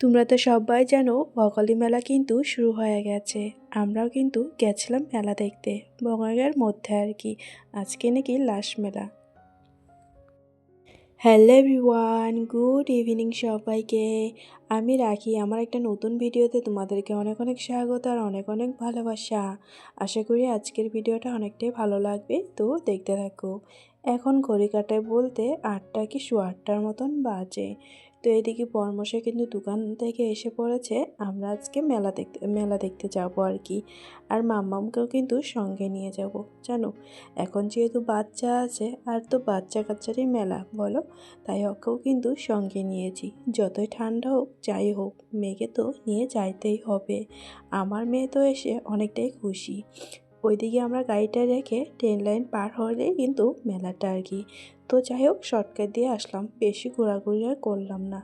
তোমরা তো সবাই জানো বকলি মেলা কিন্তু শুরু হয়ে গেছে। আমরাও কিন্তু গেছিলাম মেলা দেখতে বঙ্গাইগার মধ্যে আর কি। আজকে নাকি লাশ মেলা। হ্যালো এভরিওয়ান গুড ইভিনিং সবাইকে। আমি রাখি। আমার একটা নতুন ভিডিওতে তোমাদেরকে অনেক অনেক স্বাগত আর অনেক অনেক ভালোবাসা। আশা করি আজকের ভিডিওটা অনেকটাই ভালো লাগবে, তো দেখতে থাকো। এখন ঘড়ি কাটায় বলতে আটটা কি শো আটটার মতন বাজে। তো এদিকে বর্মশাই কিন্তু দোকান থেকে এসে পড়েছে, আমরা আজকে মেলা দেখতে মেলা দেখতে যাব আর কি। আর মাম্মামকেও কিন্তু সঙ্গে নিয়ে যাব, জানো? এখন যেহেতু বাচ্চা আছে, আর তো বাচ্চা কাচ্চারই মেলা, বলো? তাই ওকেও কিন্তু সঙ্গে নিয়েছি। যতই ঠান্ডা হোক, যাই হোক, মেয়েকে তো নিয়ে যাইতেই হবে। আমার মেয়ে তো এসে অনেকটাই খুশি। ওইদিকে আমরা গাড়িটা রেখে ট্রেন লাইন পার হলে কিন্তু মেলাটা আর কি। তো যাই হোক, শর্টকাট দিয়ে আসলাম। বেশি ঘোরাঘুরি আর করলাম না।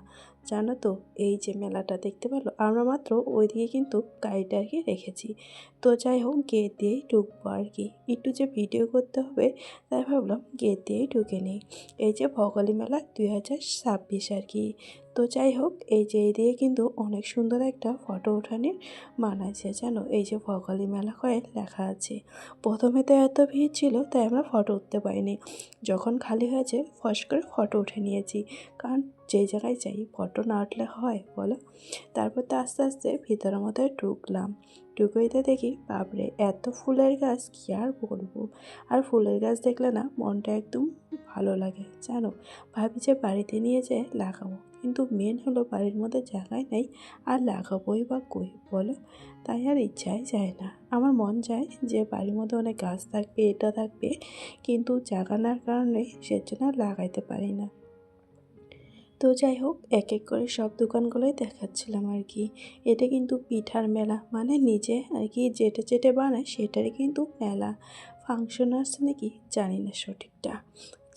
জানো তো, এই যে মেলাটা দেখতে পেল? আমরা মাত্র ওইদিকে কিন্তু গাড়িটা আর কি রেখেছি। তো যাই হোক, গেট দিয়েই ঢুকবো আর কি। একটু যে ভিডিও করতে হবে, তাই ভাবলাম গেট দিয়েই ঢুকে নিই। এই যে ভোগালী মেলা দুই হাজার ছাব্বিশ আর কি। তো যাই হোক, এই যে এদিকে কিন্তু অনেক সুন্দর একটা ফটো ওঠানোর মানাইছে জানো? এই যে ভোগালী মেলা করে লেখা আছে। প্রথমে তো এত ভিড় ছিল, তাই আমরা ফটো উঠতে পারিনি। যখন খালি হয়েছে ফস করে ফটো উঠে নিয়েছি। কারণ যে জায়গায় যাই, ফটো না উঠলে হয়, বলো? তারপর তো আস্তে আস্তে ভিতরের মধ্যে ঢুকলাম। ঢুকইতে দেখি, বাপরে, এত ফুলের গাছ, কী আর বলব? আর ফুলের গাছ দেখলে না, মনটা একদম ভালো লাগে, জানো? ভাবি যে বাড়িতে নিয়ে যেয়ে লাগাবো। কিন্তু মেন হলো বাড়ির মধ্যে জায়গায় নেই, আর লাগাবোই বা কই, বলো? তাই আর ইচ্ছাই যায় না। আমার মন চায় যে বাড়ির মধ্যে অনেক গাছ থাকবে এটা থাকবে, কিন্তু জায়গা নার কারণে সেজন্য লাগাইতে পারি না। তো যাই হোক, এক এক করে সব দোকানগুলোই দেখাচ্ছিলাম আর কি। এটা কিন্তু পিঠার মেলা মানে নিজে আর কি যেটা যেটা বানায় সেটারই কিন্তু মেলা। ফাংশন আসছে নাকি জানি না সঠিকটা।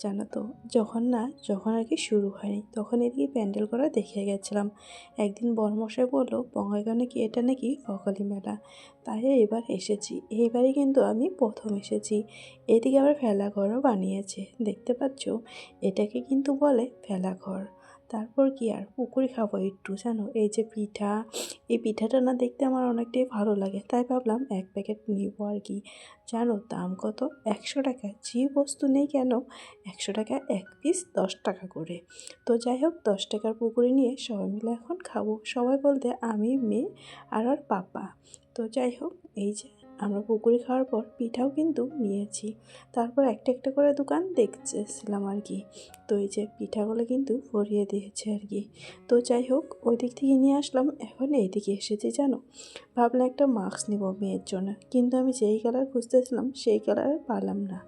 জানো তো, যখন না, যখন আর কি শুরু হয়নি, তখন এদিকে প্যান্ডেল করা দেখে গেছিলাম। একদিন বরমশাই বলল বঙ্গাইগাঁও নাকি এটা নাকি অকালি মেলা? তাই এবার এসেছি। এইবারই কিন্তু আমি প্রথম এসেছি। এদিকে আবার ফেলাঘরও বানিয়েছে। দেখতে পাচ্ছ, এটাকে কিন্তু বলে ফেলাঘর। তারপর কি আর পুকুরি খাব একটু, জানো? এই যে পিঠা, এই পিঠাটা না দেখতে আমার অনেকটাই ভালো লাগে, তাই ভাবলাম এক প্যাকেট নিব আর কি। জানো, দাম কত? একশো টাকা। যে বস্তু নেই কেন? একশো টাকা এক পিস দশ টাকা করে। তো যাই হোক, দশ টাকার পুকুরি নিয়ে সবাই মিলে এখন খাব। সবাই বলতে আমি, মেয়ে আর আর পাপা। তো যাই হোক, এই যে আমরা পুকুরে খাওয়ার পর পিঠাও কিন্তু নিয়েছি। তারপর একটা একটা করে দোকান দেখছিলাম আর কি। তো এই যে পিঠাগুলো কিন্তু ভরিয়ে দিয়েছে আর কি। তো যাই হোক, ওই দিক থেকে নিয়ে আসলাম, এখন এই দিকে এসেছি, জানো? ভাবলাম একটা মাস্ক নেব মেয়ের জন্য। কিন্তু আমি যেই কালার খুঁজতেছিলাম, সেই কালার পারলাম না।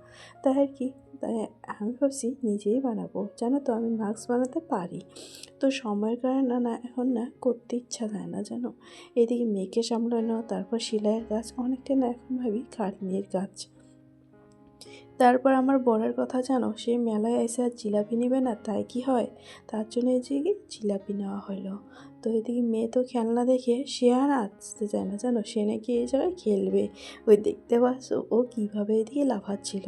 তাই আর কি তাই আমি ভাবছি নিজেই বানাবো। জানো তো আমি মাস্ক বানাতে পারি। তো সময়ের কারণে না, এখন না করতে ইচ্ছা যায় না, জানো? এদিকে মেয়েকে সামলানো, তারপর সেলাইয়ের কাজ, অনেকটা না এখন ভাবি খাটনির কাজ। তারপর আমার বরের কথা, জানো? সে মেলায় এসে আর জিলাপি নেবে না, তাই কি হয়? তার জন্য এই যে জিলাপি নেওয়া হলো। তো এদিকে মেয়ে তো খেলনা দেখে সে আর আসতে চায় না, জানো? সে নাকি এই জায়গায় খেলবে। ওই দেখতে পাচ্ছ ও কীভাবে এদিকে লাফাচ্ছিল।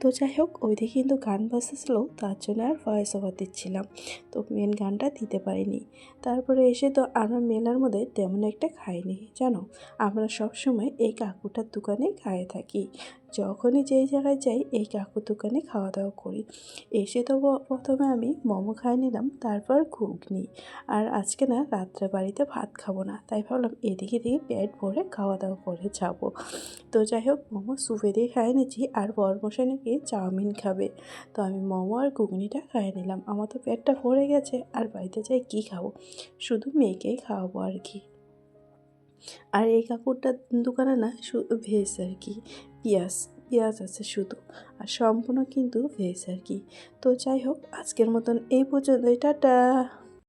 তো যাই হোক, ওইদিকে কিন্তু গান বাজতেছিল, তার জন্য আর ভয়েস ওভার দিচ্ছিলাম। তো মেন গানটা দিতে পারিনি। তারপরে এসে তো আমরা মেলার মধ্যে তেমন একটা খাইনি, জানো? আমরা সবসময় এই কাকুটার দোকানে খাইয়ে থাকি। যখনই যেই জায়গায় যাই, এই কাকুর দোকানে খাওয়া দাওয়া করি। এসে তো প্রথমে আমি মোমো খাই নিলাম, তারপর ঘুগনি। আর আজকে না রাত্রে বাড়িতে ভাত খাব না। তাই ভাবলাম এদিকে দিয়ে পেট ভরে খাওয়া দাওয়া করে যাব। তো যাই হোক, মোমো সুপে দিয়ে খাইয়ে নিচ্ছি আর বরমশাই নাকি চাউমিন খাবে। তো আমি মোমো আর ঘুগনিটা খাইয়ে নিলাম। আমার তো পেটটা ভরে গেছে, আর বাড়িতে যাই কী খাব? শুধু মেয়েকেই খাওয়াবো আর কি। আর এই কাপড়টার দোকানে না ভেজ আর কি। পেঁয়াজ পেঁয়াজ আছে শুধু। আর সম্পূর্ণ কিন্তু ভেজ আর কি। তো যাই হোক, আজকের মতন এই পর্যন্ত টাটা!